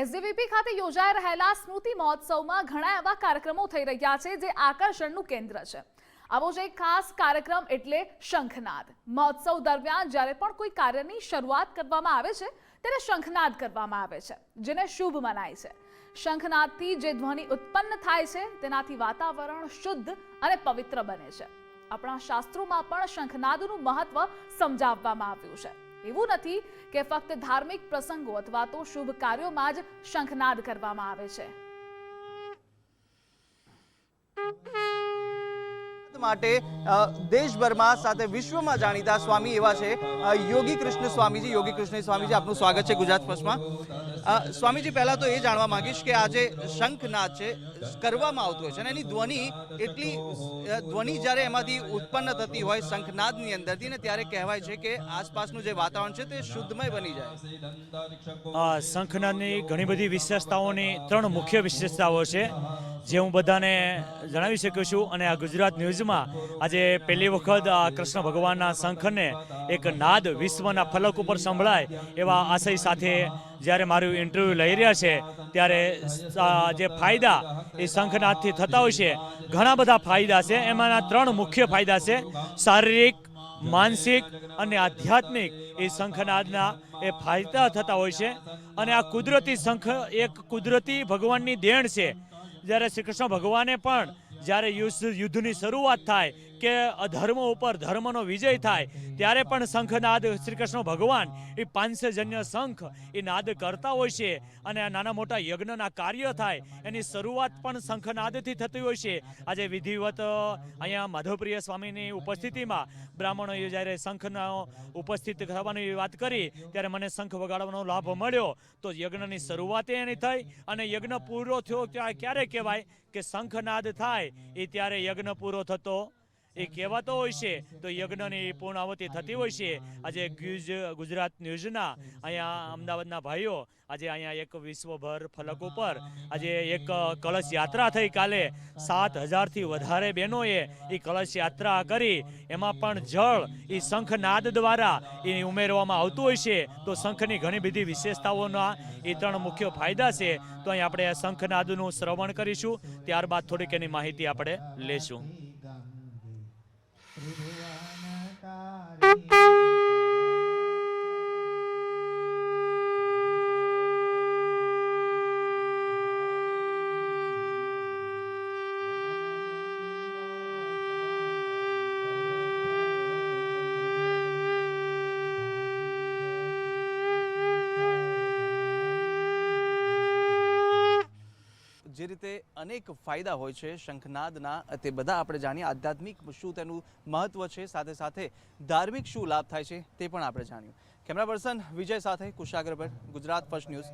એસડીવીપી ખાતે યોજાઈ રહેલા સ્મૃતિ મહોત્સવમાં ઘણા એવા કાર્યક્રમો થઈ રહ્યા છે જે આકર્ષણનું કેન્દ્ર છે. આવો જ એક ખાસ કાર્યક્રમ એટલે શંખનાદ. મહોત્સવ દરમિયાન જ્યારે પણ કોઈ કાર્યની શરૂઆત કરવામાં આવે છે, ત્યારે શંખનાદ કરવામાં આવે છે, જેને શુભ મનાય છે. શંખનાદથી જે ધ્વનિ ઉત્પન્ન થાય છે, તેનાથી વાતાવરણ શુદ્ધ અને પવિત્ર બને છે. આપણા શાસ્ત્રોમાં પણ શંખનાદનું મહત્વ સમજાવવામાં આવ્યું છે. એવું નથી કે ફક્ત ધાર્મિક પ્રસંગો અથવા તો શુભ કાર્યોમાં જ શંખનાદ કરવામાં આવે છે. માટે દેશભરમાં સાથે વિશ્વમાં જાણીતા સ્વામી એવા છે યોગી કૃષ્ણ સ્વામીજી. યોગી કૃષ્ણ સ્વામીજી, આપનું સ્વાગત છે ગુજરાત ફર્સ્ટમાં. સ્વામીજી, પહેલાં તો એ જાણવા માંગીશ કે આજે શંખનાદ છે, કરવામાં આવતું હોય છે અને એની ધ્વનિ એટલી ધ્વનિ જ્યારે એમાંથી ઉત્પન્ન થતી હોય શંખનાદની અંદરથી ને ત્યારે કહેવાય છે કે આસપાસનું જે વાતાવરણ છે તે શુદ્ધમય બની જાય. આ શંખનાદની ઘણી બધી વિશેષતાઓની ત્રણ મુખ્ય વિશેષતાઓ છે. જે હું બધાને જણાવી શકું છું અને આ ગુજરાત ન્યૂઝમાં આજે પહેલી વખત આ કૃષ્ણ ભગવાનના શંખને એક નાદ વિશ્વના ફલક ઉપર સંભળાય એવા આશય સાથે જ્યારે મારું ઇન્ટરવ્યૂ લઈ રહ્યા છે, ત્યારે જે ફાયદા એ શંખનાદથી થતા હોય છે, ઘણા બધા ફાયદા છે. એમાંના ત્રણ મુખ્ય ફાયદા છે. શારીરિક, માનસિક અને આધ્યાત્મિક એ શંખનાદના એ ફાયદા થતા હોય છે. અને આ કુદરતી શંખ એક કુદરતી ભગવાનની દેણ છે. જ્યારે શ્રી કૃષ્ણ ભગવાને પણ જ્યારે યુદ્ધ યુદ્ધની શરૂઆત થાય કે અધર્મ ઉપર ધર્મનો વિજય થાય, ત્યારે પણ શંખનાદ શ્રી કૃષ્ણ ભગવાન, એ પાંચજન્ય શંખ, એ નાદ કરતા હોય છે. અને નાના મોટા યજ્ઞના કાર્ય થાય, એની શરૂઆત પણ શંખનાદથી થતી હોય છે. આજે વિધિવત અહીંયા માધવપ્રિય સ્વામીની ઉપસ્થિતિમાં બ્રાહ્મણોએ જ્યારે શંખનો ઉપસ્થિત થવાની વાત કરી, ત્યારે મને શંખ વગાડવાનો લાભ મળ્યો. તો યજ્ઞની શરૂઆતે એની થઈ, અને યજ્ઞ પૂરો થયો ત્યાં ક્યારે કહેવાય? કે શંખનાદ થાય, એ ત્યારે યજ્ઞ પૂરો થતો એ કહેવાતો હોય છે. તો યજ્ઞની પૂર્ણાવતી થતી હોય છે. આજે ગુજરાત ન્યૂઝના અહીંયા અમદાવાદના ભાઈઓ આજે અહીંયા એક વિશ્વભર ફલક ઉપર આજે એક કળશ યાત્રા થઈ કાલે સાત હજારથી વધારે બહેનોએ એ કળશ યાત્રા કરી. એમાં પણ જળ એ શંખનાદ દ્વારા એ ઉમેરવામાં આવતું હોય છે. તો શંખની ઘણી બધી વિશેષતાઓના એ ત્રણ મુખ્ય ફાયદા છે. તો અહીં આપણે શંખનાદનું શ્રવણ કરીશું. ત્યારબાદ થોડીક એની માહિતી આપણે લેશું. જે રીતે અનેક ફાયદા હોય છે શંખનાદના, તે બધા આપણે જાણીએ. આધ્યાત્મિક શું તેનું મહત્વ છે, સાથે સાથે ધાર્મિક શું લાભ થાય છે, તે પણ આપણે જાણ્યું કેમેરા પર્સન વિજય સાથે કુશાગર ગુજરાત ફર્સ્ટ ન્યૂઝ.